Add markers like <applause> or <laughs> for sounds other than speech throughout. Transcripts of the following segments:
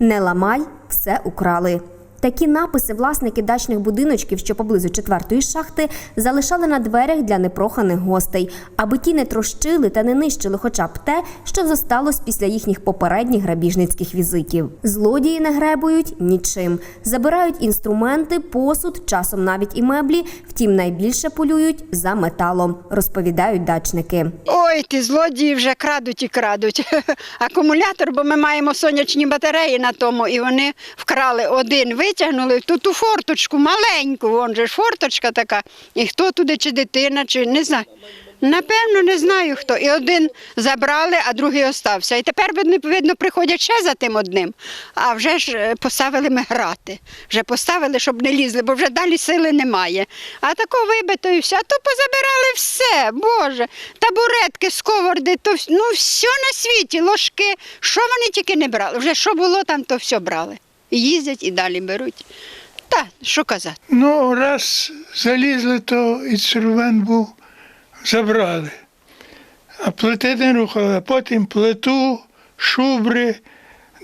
Не ламай, все украли. Такі написи власники дачних будиночків, що поблизу четвертої шахти, залишали на дверях для непроханих гостей, аби ті не трощили та не нищили хоча б те, що зосталось після їхніх попередніх грабіжницьких візитів. Злодії не гребують нічим, забирають інструменти, посуд, часом навіть і меблі. Втім, найбільше полюють за металом, розповідають дачники. Ой, ті злодії вже крадуть і крадуть. <laughs> Акумулятор, бо ми маємо сонячні батареї на тому, і вони вкрали один, витягнули ту ту форточку маленьку, вон же ж форточка така. І хто туди, чи дитина, чи не знаю. Напевно, не знаю хто. І один забрали, а другий остався. І тепер, видно, приходять ще за тим одним. А вже ж е, поставили ми грати. Вже поставили, щоб не лізли, бо вже далі сили немає. А тако вибито і все. А то позабирали все, Боже. Табуретки, сковороди, то ну все на світі, ложки. Що вони тільки не брали? Вже що було там, то все брали. Їздять і далі беруть. Та, що казати? Ну, раз залізли, то інструмент був, забрали. А плити не рухали, а потім плиту, шубри,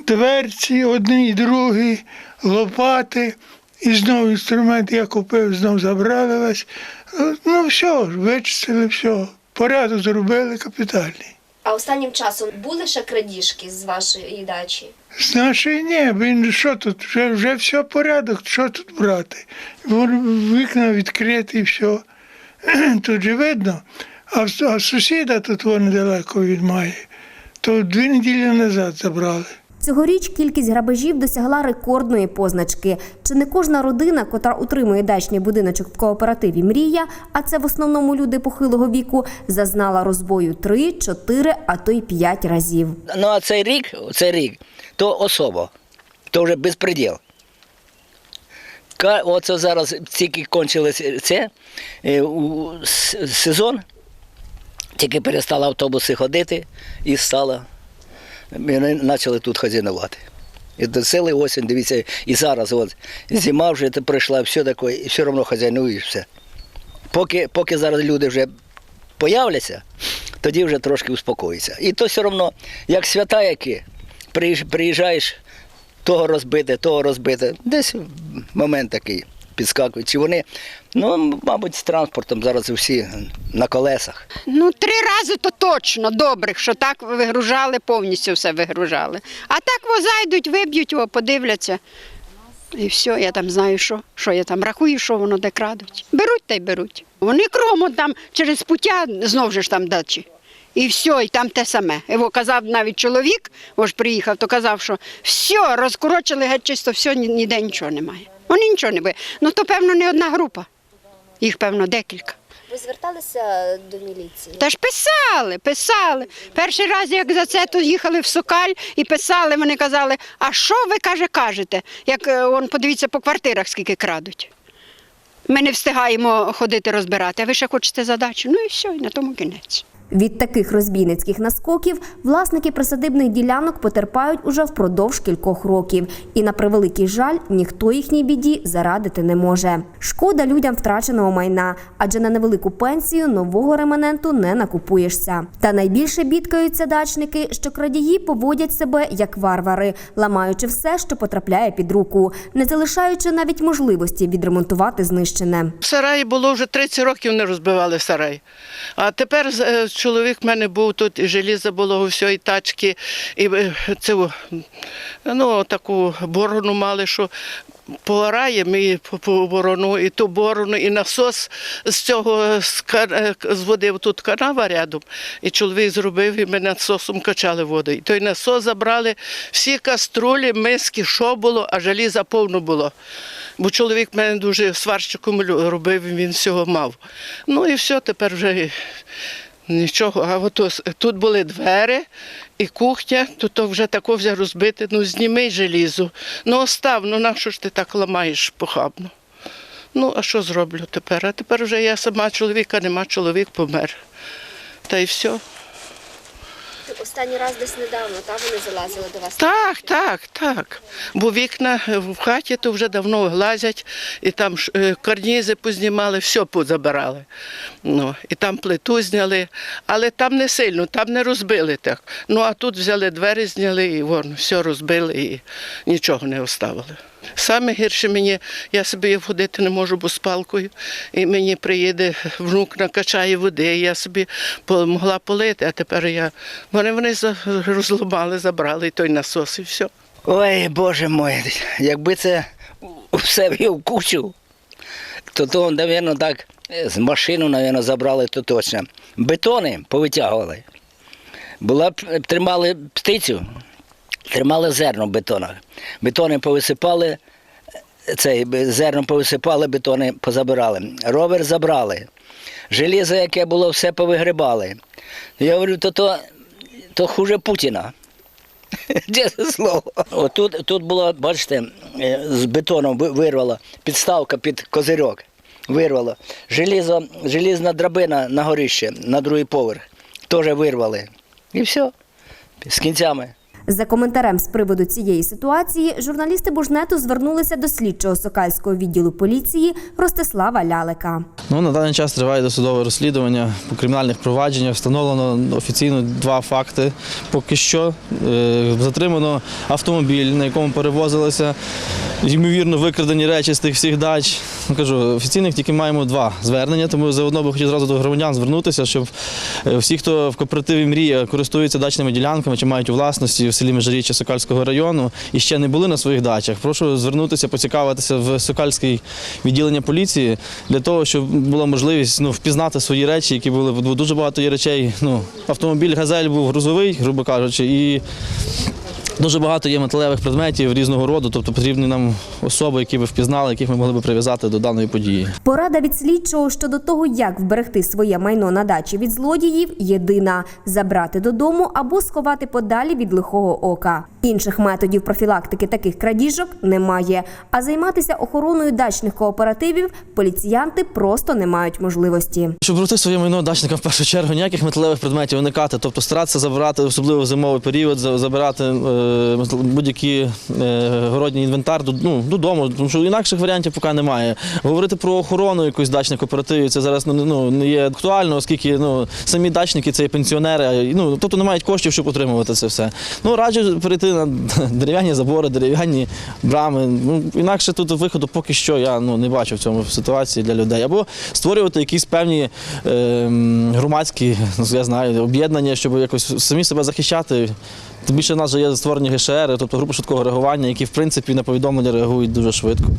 дверці, одні і другі, лопати. І знову інструмент я купив, знову забрали весь. Ну, все, вичистили, все. Порядок зробили капітальний. А останнім часом були ще крадіжки з вашої дачі? З нашої ні, він що тут, вже, вже все порядок, що тут брати? Вікна відкриті, і все. <clears throat> Тут же видно. А, а сусіда тут вон далеко від має, то дві неділі назад забрали. Цьогоріч кількість грабежів досягла рекордної позначки. Чи не кожна родина, котра утримує дачний будиночок в кооперативі Мрія, а це в основному люди похилого віку, зазнала розбою 3, 4, а то й 5 разів. Ну а цей рік, цей рік, то особо, то вже безпреділ. Оце зараз тільки кончилось це е, сезон, тільки перестали автобуси ходити і стало. Вони почали тут хазінувати. І до сили осінь, дивіться, і зараз от, зима вже прийшла, все таке, і все одно хазяйнують все. Поки, поки зараз люди вже появляться, тоді вже трошки успокоїться. І то все одно, як свята які, приїжджаєш, того розбите, того розбите. Десь момент такий підскакують. Чи вони, ну, мабуть, з транспортом зараз всі на колесах. Ну, три рази то точно добрих, що так вигружали, повністю все вигружали. А так во зайдуть, виб'ють його, подивляться. І все, я там знаю, що, що я там рахую, що воно де крадуть. Беруть та й беруть. Вони кругом там через пуття знов же ж там дачі. І все, і там те саме. Його казав навіть чоловік, бо ж приїхав, то казав, що все, розкорочили геть чисто, все, ніде нічого немає. Вони нічого не буде. Ну то, певно, не одна група. Їх, певно, декілька. Ви зверталися до міліції? Та ж писали, писали. Перший раз, як за це, то їхали в Сокаль і писали. Вони казали, а що ви каже, кажете? Як е, он, подивіться по квартирах, скільки крадуть. Ми не встигаємо ходити розбирати, а ви ще хочете задачу. Ну і все, і на тому кінець. Від таких розбійницьких наскоків власники присадибних ділянок потерпають уже впродовж кількох років. І на превеликий жаль, ніхто їхній біді зарадити не може. Шкода людям втраченого майна, адже на невелику пенсію нового реманенту не накупуєшся. Та найбільше бідкаються дачники, що крадії поводять себе як варвари, ламаючи все, що потрапляє під руку, не залишаючи навіть можливості відремонтувати знищене. В сараї було вже 30 років не розбивали сарай. А тепер е, чоловік в мене був тут, і желізо було, все, і тачки, і е, цю, ну, таку борону мали, що поораємо і по, по борону, і ту борону, і насос з цього е, з води тут канава рядом. І чоловік зробив, і ми насосом качали воду. І той насос забрали всі каструлі, миски, що було, а желіза повно було. Бо чоловік мене дуже сварщиком робив, він всього мав. Ну і все, тепер вже нічого. А от ось тут були двері і кухня, то, то вже тако вже розбите. Ну зніми желізо. Ну остав, ну нащо ж ти так ламаєш похабно? Ну, а що зроблю тепер? А тепер вже я сама чоловіка, нема чоловік помер. Та й все. Останній раз десь недавно, та вони залазили до вас? Так, так, так. Бо вікна в хаті то вже давно глазять, і там е, карнізи познімали, все позабирали. Ну, і там плиту зняли, але там не сильно, там не розбили так. Ну а тут взяли двері, зняли і вон, все розбили і нічого не оставили. Саме гірше мені, я собі ходити не можу, бо з палкою. І мені приїде внук, накачає води, і я собі могла полити, а тепер я. Вони вони розламали, забрали той насос, і все. Ой, Боже мой, якби це все вів кучу, то то, мабуть, так з машину, мабуть, забрали, то точно. Бетони повитягували. Була тримали птицю, тримали зерно в бетонах. Бетони повисипали, цей зерно повисипали, бетони позабирали. Ровер забрали. Желізо, яке було, все повигрибали. Я говорю, то, то, то хуже Путіна. <laughs> Чесне слово. Отут тут було, бачите, е, з бетоном ви- вирвало, підставка під козирьок. Вирвало. Желізо, желізна драбина на горище, на другий поверх. Теж вирвали. І все. З кінцями. За коментарем з приводу цієї ситуації журналісти Бужнету звернулися до слідчого Сокальського відділу поліції Ростислава Лялика. Ну, на даний час триває досудове розслідування по кримінальних провадженнях. Встановлено офіційно два факти. Поки що Е, затримано автомобіль, на якому перевозилися ймовірно викрадені речі з тих всіх дач. Ну, кажу, офіційних тільки маємо два звернення, тому заодно би хотів зразу до громадян звернутися, щоб е, всі, хто в кооперативі Мрія користуються дачними ділянками чи мають у власності в селі Межиріччя Сокальського району і ще не були на своїх дачах, прошу звернутися, поцікавитися в Сокальське відділення поліції для того, щоб була можливість ну, впізнати свої речі, які були. Бо дуже багато є речей. Ну, автомобіль Газель був грузовий, грубо кажучи, і Дуже багато є металевих предметів різного роду, тобто потрібні нам особи, які би впізнали, яких ми могли би прив'язати до даної події. Порада від слідчого щодо того, як вберегти своє майно на дачі від злодіїв, єдина забрати додому або сховати подалі від лихого ока. Інших методів профілактики таких крадіжок немає. А займатися охороною дачних кооперативів поліціянти просто не мають можливості. Щоб берегти своє майно дачникам в першу чергу ніяких металевих предметів уникати, тобто старатися забирати, особливо в зимовий період, за- забирати е, будь-який е, городній інвентар ну, додому, тому що інакших варіантів поки немає. Говорити про охорону якоїсь дачних кооперативів це зараз ну, ну, не є актуально, оскільки ну, самі дачники це є пенсіонери, ну, тобто не мають коштів, щоб отримувати це все. Ну, раджу перейти на <laughs> дерев'яні забори, дерев'яні брами. Ну, інакше тут виходу поки що я ну, не бачу в цьому ситуації для людей. Або створювати якісь певні е, громадські ну, я знаю, об'єднання, щоб якось самі себе захищати. Тим більше в нас вже є створені ГШР, тобто групи швидкого реагування, які в принципі на повідомлення реагують дуже швидко.